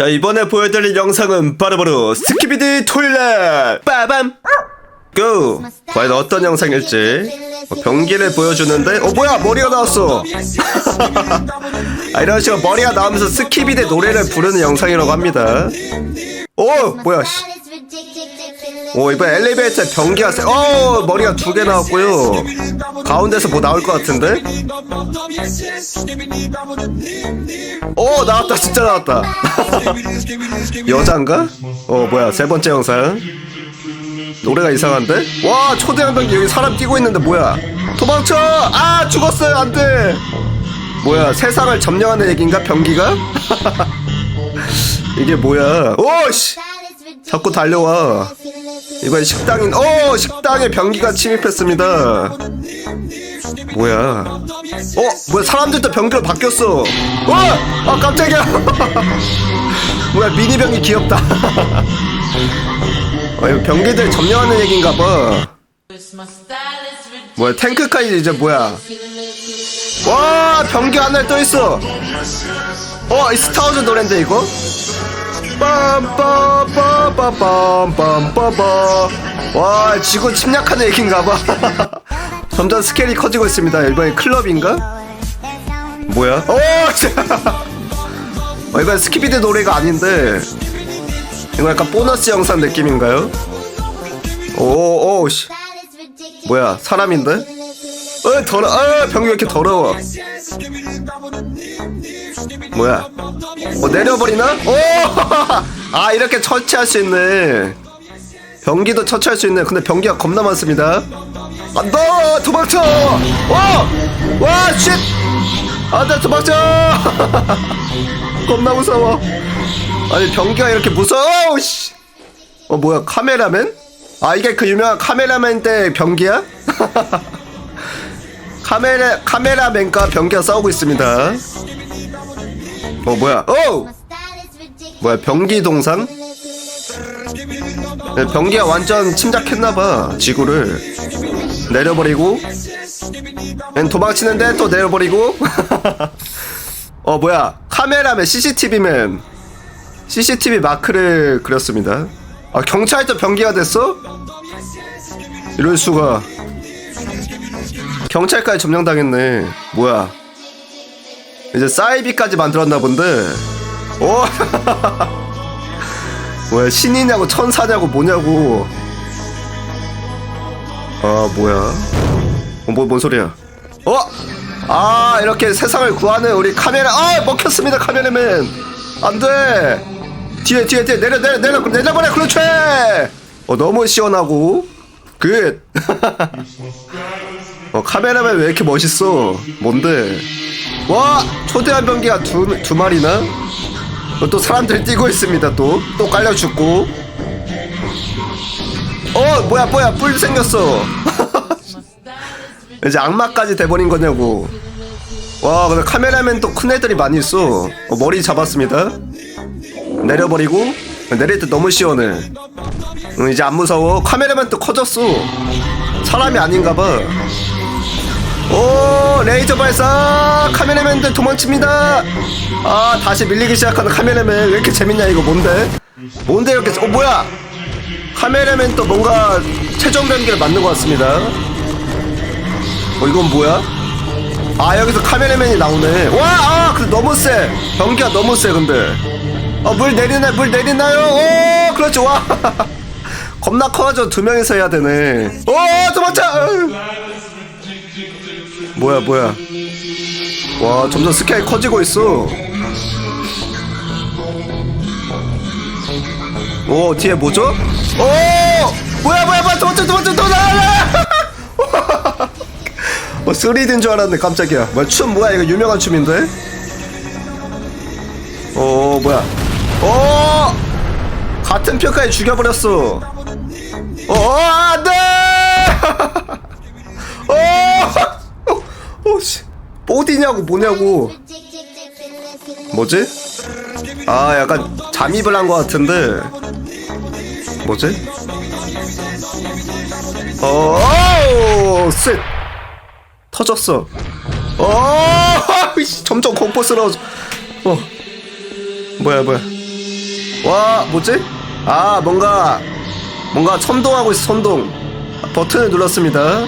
자 이번에 보여드릴 영상은 바로바로 스키비디 토일렛! 빠밤! 고! 과연 어떤 영상일지. 뭐 변기를 보여주는데 어 뭐야! 머리가 나왔어! 아 이런 식으로 머리가 나오면서 스키비디 노래를 부르는 영상이라고 합니다. 오! 뭐야 씨. 오 이번 엘리베이터에 변기가 세... 어 머리가 두 개 나왔고요. 가운데서 뭐 나올 것 같은데? 오 나왔다. 진짜 나왔다. 여잔가? 어 뭐야. 세 번째 영상. 노래가 이상한데? 와 초대형 변기. 여기 사람 뛰고 있는데 뭐야? 도망쳐! 아 죽었어요. 안돼. 뭐야. 세상을 점령하는 얘기인가 변기가? 이게 뭐야? 오씨 자꾸 달려와. 이번 식당인 어 식당에 변기가 침입했습니다. 뭐야? 어 뭐야? 사람들도 변기로 바뀌었어. 어 아 깜짝이야. 뭐야 미니 변기 귀엽다. 어, 이거 변기들 점령하는 얘기인가 봐. 뭐야 탱크까지 이제 뭐야? 와 변기 하나에 떠있어. 어 이 스타워즈 노랜데 이거 빰빰빰빰빰빰빰 와 지구 침략하는 얘기인가봐 점점 스케일이 커지고 있습니다 이번에 클럽인가? 뭐야? 오! 어, 이건 스키비드 노래가 아닌데 이거 약간 보너스 영상 느낌인가요? 오오 씨 뭐야 사람인데? 어 더러 어 병이 왜 이렇게 더러워? 뭐야? 어 내려버리나? 오아 이렇게 처치할 수 있네. 변기도 처치할 수 있네. 근데 변기가 겁나 많습니다. 안돼 도망쳐 와와쉣! 안돼 도망쳐 겁나 무서워. 아니 변기가 이렇게 무서워? 씨. 어 뭐야 카메라맨? 아 이게 그 유명한 카메라맨 때 변기야? 카메라 카메라맨과 변기가 싸우고 있습니다. 어 뭐야? 오 뭐야 변기 동상? 네, 변기가 완전 침략했나봐 지구를 내려버리고 얜 도망치는데 또 내려버리고 어 뭐야 카메라맨 CCTV맨 CCTV 마크를 그렸습니다. 아 경찰도 변기가 됐어? 이럴 수가. 경찰까지 점령당했네. 뭐야? 이제 사이비까지 만들었나 본데. 오. 뭐야 신이냐고 천사냐고 뭐냐고. 아 뭐야? 어, 뭐, 뭔 소리야? 어? 아 이렇게 세상을 구하는 우리 카메라 아 먹혔습니다 카메라맨 안돼 뒤에 뒤에 뒤에 내려 내려 내려 내려버려 그렇지 어 너무 시원하고 굿 어, 카메라맨 왜 이렇게 멋있어? 뭔데? 와 초대한 변기가 두, 두 마리나? 어, 또 사람들 뛰고 있습니다 또. 또 깔려 죽고. 어 뭐야 뭐야 뿔 생겼어. 이제 악마까지 돼버린 거냐고. 와 근데 카메라맨 또 큰 애들이 많이 있어. 어, 머리 잡았습니다. 내려버리고 내릴 때 너무 시원해. 응, 이제 안 무서워. 카메라맨 또 커졌어. 사람이 아닌가 봐 오 레이저 발사! 카메라맨들 도망칩니다! 아 다시 밀리기 시작하는 카메라맨 왜 이렇게 재밌냐 이거 뭔데? 뭔데 이렇게 어 뭐야! 카메라맨 또 뭔가 최종 변기를 만든 것 같습니다. 어 이건 뭐야? 아 여기서 카메라맨이 나오네. 와아 근데 너무 세! 변기가 너무 세 근데. 어물 내리나 물 내리나요? 오 그렇죠. 와. 겁나 커가지고 두 명이서 해야 되네. 오 도망쳐! 으. 뭐야 뭐야? 와 점점 스케일 커지고 있어. 오 뒤에 뭐죠? 오! 뭐야 뭐야 뭐야 도망쳐 도망쳐 도망쳐 어 3D인 줄 알았네 깜짝이야. 뭐야 춤 뭐야? 이거 유명한 춤인데? 어 뭐야? 어! 같은 평가에 죽여버렸어 어 안돼 어디냐고 뭐냐고 뭐지 아 약간 잠입을 한 것 같은데 뭐지 어셋 터졌어. 어, 씨, 점점 공포스러워. 어, 뭐야, 뭐야. 와 뭐지? 아 뭔가 뭔가 선동하고 있어 선동 버튼을 눌렀습니다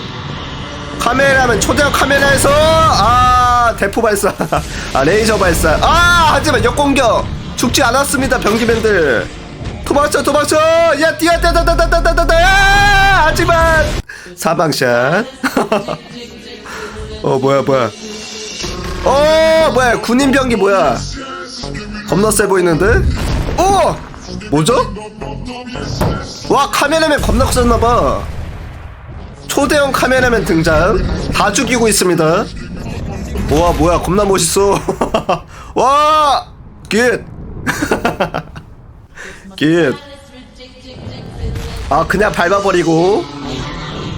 카메라면 초대형 카메라에서 아 대포 발사. 아 레이저 발사. 아 하지만 역공격 죽지 않았습니다 병기맨들. 도망쳐 도망쳐! 야 뛰어 뛰어 뛰어 뛰어 뛰어 뛰어 뛰어 아, 하지만! 사방샷. 어 뭐야 뭐야. 어 뭐야 군인 병기 뭐야? 겁나 세 보이는데? 오! 뭐죠? 와 카메라맨 겁나 커졌나봐. 초대형 카메라맨 등장. 다 죽이고 있습니다 와 뭐야 겁나 멋있어. 와 굿. 굿. 아 그냥 밟아버리고.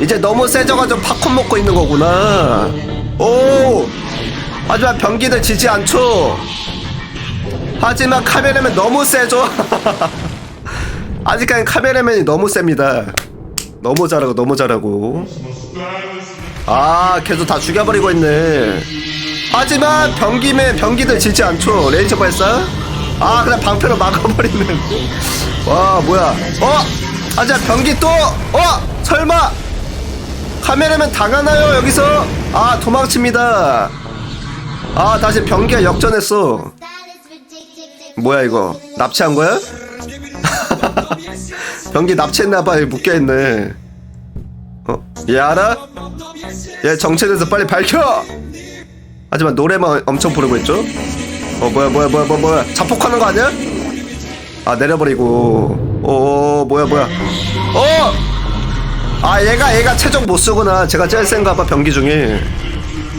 이제 너무 세져가지고 팝콘 먹고 있는 거구나. 오 하지만 병기들 지지 않죠? 하지만 카메라맨 너무 세죠? 아직까지 카메라맨이 너무 셉니다. 너무 잘하고 너무 잘하고. 아 계속 다 죽여버리고 있네 하지만 병기맨 병기들 지지 않죠. 레이저 발사. 아 그냥 방패로 막아버리는. 와 뭐야. 어? 하지만 병기 또! 어? 설마! 카메라맨 당하나요 여기서? 아 도망칩니다. 아 다시 병기가 역전했어. 뭐야 이거? 납치한 거야? 병기 납치했나봐 묶여있네. 어? 얘 알아? 얘 정체돼서 빨리 밝혀! 하지만 노래만 엄청 부르고 있죠? 어 뭐야 뭐야 뭐야 뭐야 뭐야. 자폭하는 거 아니야? 아 내려버리고. 어 뭐야 뭐야. 어! 아 얘가 얘가 최종 못쓰구나. 제가 제일 센가봐 병기 중에.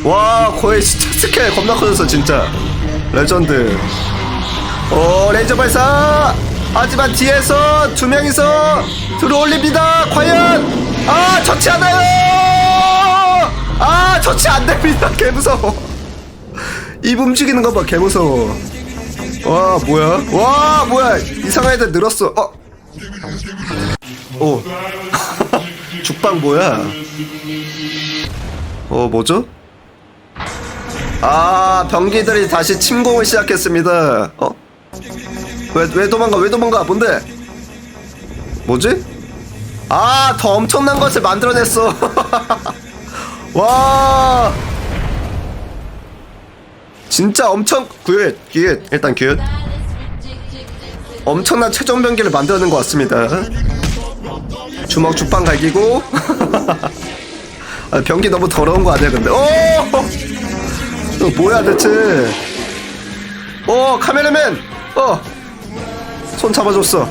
와 거의 스케일 겁나 커졌어 진짜. 레전드. 오 레이저 발사! 하지만 뒤에서 두 명이서 들어올립니다 과연! 아 처치 않아요! 아 처치 안 됩니다. 개 무서워 입 움직이는 거 봐 개 무서워. 와 뭐야? 와 뭐야? 이상한 애들 늘었어. 어 오. 죽방 뭐야? 어 뭐죠? 아 병기들이 다시 침공을 시작했습니다. 어? 왜, 왜 도망가? 왜 도망가? 뭔데? 뭐지? 아 더 엄청난 것을 만들어냈어. 와 진짜 엄청 굿, 굿 일단 굿 엄청난 최종 병기를 만들어낸 것 같습니다. 주먹 죽방 갈기고. 아, 병기 너무 더러운 거 아니야 근데? 오! 어, 뭐야 대체? 오 카메라맨! 어 손 잡아줬어.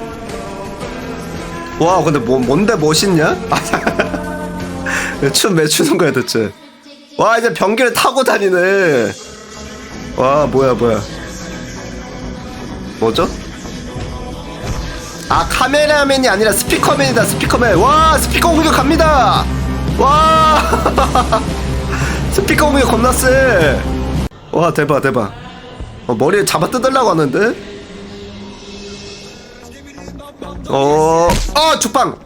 와 근데 뭐, 뭔데 멋있냐? 춤 왜 추는 거야 대체. 와 이제 병기를 타고 다니네 와 뭐야 뭐야. 뭐죠? 아 카메라맨이 아니라 스피커맨이다 스피커맨. 와 스피커 공격 갑니다. 와. 스피커 공격 겁나 세와 대박 대박. 어, 머리에 잡아 뜯으려고 하는데? 어, 어 죽방.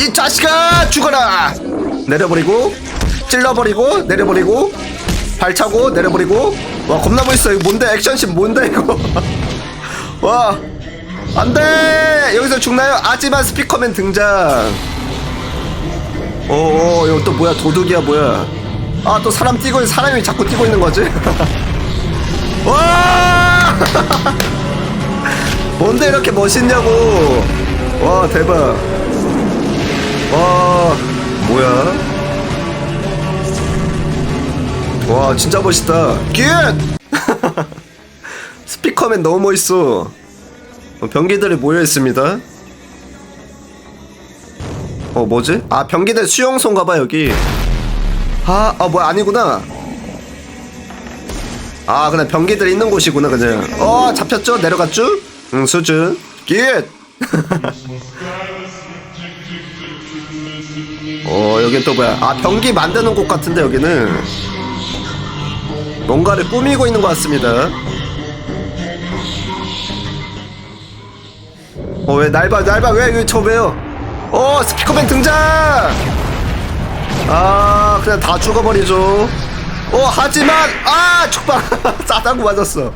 이 자식아 죽어라. 내려버리고 찔러버리고 내려버리고 발차고 내려버리고 와 겁나 멋있어. 이거 뭔데? 액션씬 뭔데 이거? 와 안돼! 여기서 죽나요? 하지만 스피커맨 등장. 오오 이거 또 뭐야? 도둑이야 뭐야? 아 또 사람 뛰고 있 사람이 자꾸 뛰고 있는 거지? 와! 뭔데 이렇게 멋있냐고. 와 대박. 와 뭐야 와 진짜 멋있다 굿 스피커맨 너무 멋있어 어, 병기들이 모여 있습니다. 어 뭐지? 아 병기들 수용소인가봐 여기. 아, 아 뭐야 아니구나. 아 그냥 병기들 있는 곳이구나 그냥. 어 잡혔죠? 내려갔죠? 응 수준. 깃. 어 여긴 또 뭐야? 아 병기 만드는 곳 같은데 여기는. 뭔가를 꾸미고 있는 것 같습니다. 어 왜 날봐 날봐 왜저 왜요? 어 스피커맨 등장! 아 그냥 다 죽어버리죠. 어 하지만 아 축방 싸다고 맞았어.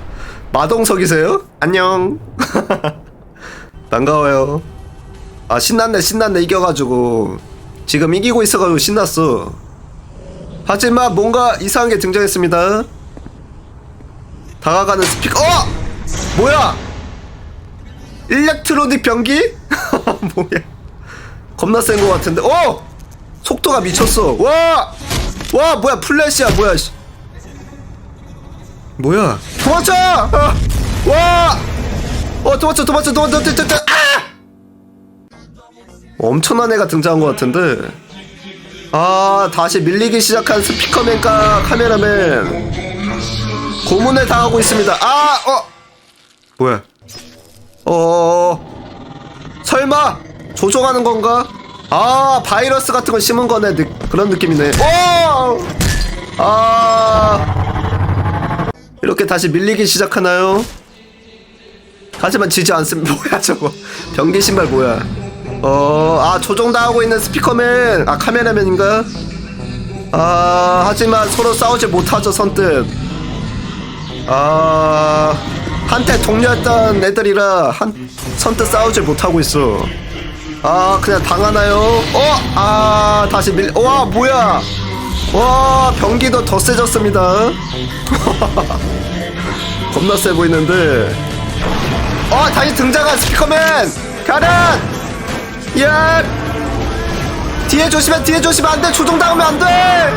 마동석이세요? 안녕. 반가워요. 아 신났네 신났네 이겨가지고 지금 이기고 있어가지고 신났어. 하지만 뭔가 이상한 게 등장했습니다. 다가가는 스피커. 어! 뭐야? 일렉트로닉 변기? 뭐야? 겁나 센 거 같은데. 어! 속도가 미쳤어. 와! 와 뭐야 플래시야 뭐야? 씨. 뭐야? 도망쳐! 아! 와! 어 도망쳐 도망쳐 도망쳐 도망쳐 아! 엄청난 애가 등장한 것 같은데 아 다시 밀리기 시작한 스피커맨과 카메라맨 고문에 당하고 있습니다 아! 어! 뭐야 어... 설마 조종하는 건가? 아 바이러스 같은 걸 심은 거네 느, 그런 느낌이네 오! 아 이렇게 다시 밀리기 시작하나요? 하지만 지지 않습니다. 뭐야 저거? 변기 신발 뭐야? 어, 아 조종당하고 있는 스피커맨, 아 카메라맨인가? 아 하지만 서로 싸우지 못하죠 선뜻. 아 한때 동료였던 애들이라 한 선뜻 싸우지 못하고 있어. 아 그냥 당하나요? 어, 아 다시 밀. 와 뭐야? 와 변기도 더 세졌습니다. 겁나 세 보이는데. 어 다시 등장한 스피커맨 가란 야 뒤에 조심해 뒤에 조심해 안돼 조종당하면 안돼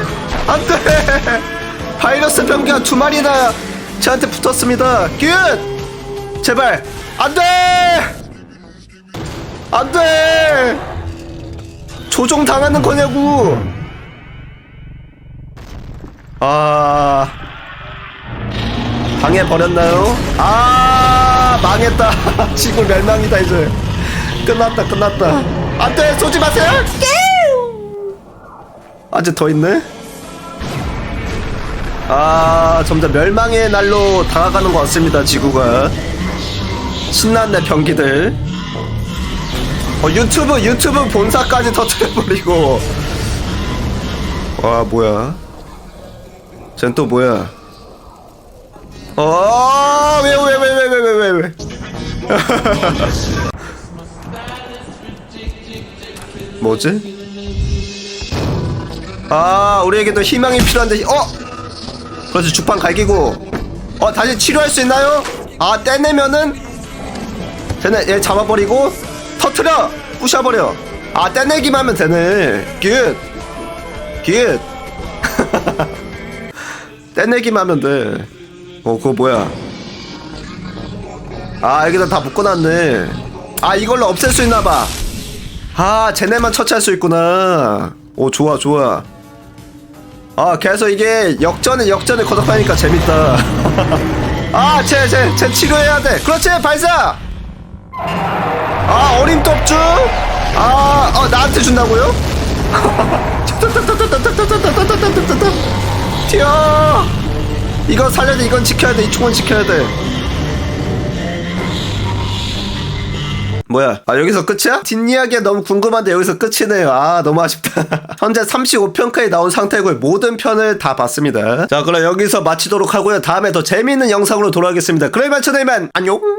안돼 바이러스 병기가 두 마리나 저한테 붙었습니다. 굿! 제발 안 돼! 안 돼! 조종 당하는 거냐고! 아 당해버렸나요? 아 망했다. 지구 멸망이다 이제. 끝났다 끝났다. 안 돼 쏘지 마세요! 아직 더 있네 아 점점 멸망의 날로 다가가는 것 같습니다 지구가. 신났네 병기들. 어, 유튜브 유튜브 본사까지 터트려버리고. 와 뭐야? 쟨 또 뭐야? 어왜 왜 왜 왜 왜 왜왜 뭐지? 아 우리에게도 희망이 필요한데 어? 그래서 주판 갈기고, 어, 다시 치료할 수 있나요? 아, 떼내면은, 되네, 얘 잡아버리고, 터트려! 부셔버려! 아, 떼내기만 하면 되네. 굿! 굿! 떼내기만 하면 돼. 어 그거 뭐야 아 여기다 다 묶어놨네 아 이걸로 없앨 수 있나봐 아 쟤네만 처치할 수 있구나 오 좋아 좋아 아 계속 이게 역전에 역전에 거듭하니까 재밌다. 아쟤쟤 쟤 치료해야 돼. 그렇지 발사! 아 어림톱주? 아 어 나한테 준다고요? 튀어! 이건 살려야 돼 이건 지켜야 돼이 총은 지켜야 돼 뭐야? 아 여기서 끝이야? 뒷이야기가 너무 궁금한데 여기서 끝이네요. 아 너무 아쉽다. 현재 35편까지 나온 상태고 모든 편을 다 봤습니다. 자 그럼 여기서 마치도록 하고요. 다음에 더 재미있는 영상으로 돌아오겠습니다. 저는 이만 안녕